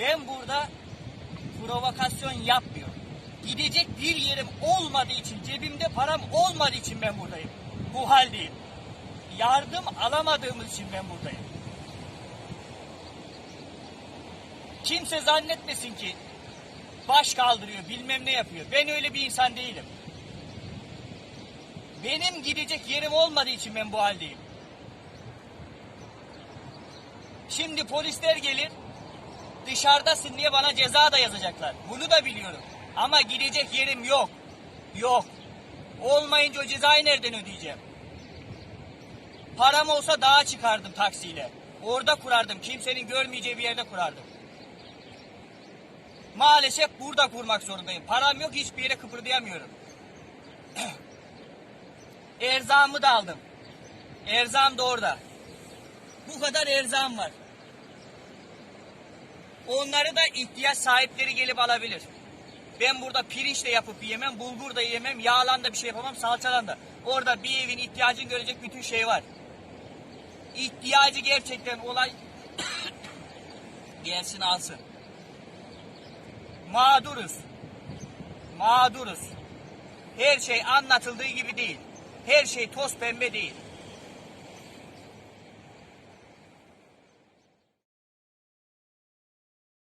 Ben burada provokasyon yapmıyorum. Gidecek bir yerim olmadığı için, cebimde param olmadığı için ben buradayım. Bu haldeyim. Yardım alamadığımız için ben buradayım. Kimse zannetmesin ki baş kaldırıyor, bilmem ne yapıyor. Ben öyle bir insan değilim. Benim gidecek yerim olmadığı için ben bu haldeyim. Şimdi polisler gelir, dışarıdasın diye bana ceza da yazacaklar. Bunu da biliyorum. Ama gidecek yerim yok. Yok. Olmayınca o cezayı nereden ödeyeceğim? Param olsa dağa çıkardım taksiyle. Orada kurardım. Kimsenin görmeyeceği bir yerde kurardım. Maalesef burada kurmak zorundayım. Param yok hiçbir yere kıpırdayamıyorum. Erzağımı da aldım. Erzağım da orada. Bu kadar erzağım var. Onları da ihtiyaç sahipleri gelip alabilir. Ben burada pirinç de yapıp yemem, bulgur da yemem, yağlan da bir şey yapamam, salçalan da. Orada bir evin ihtiyacını görecek bütün şey var. İhtiyacı gerçekten olay gelsin alsın. Mağduruz. Mağduruz. Her şey anlatıldığı gibi değil. Her şey toz pembe değil.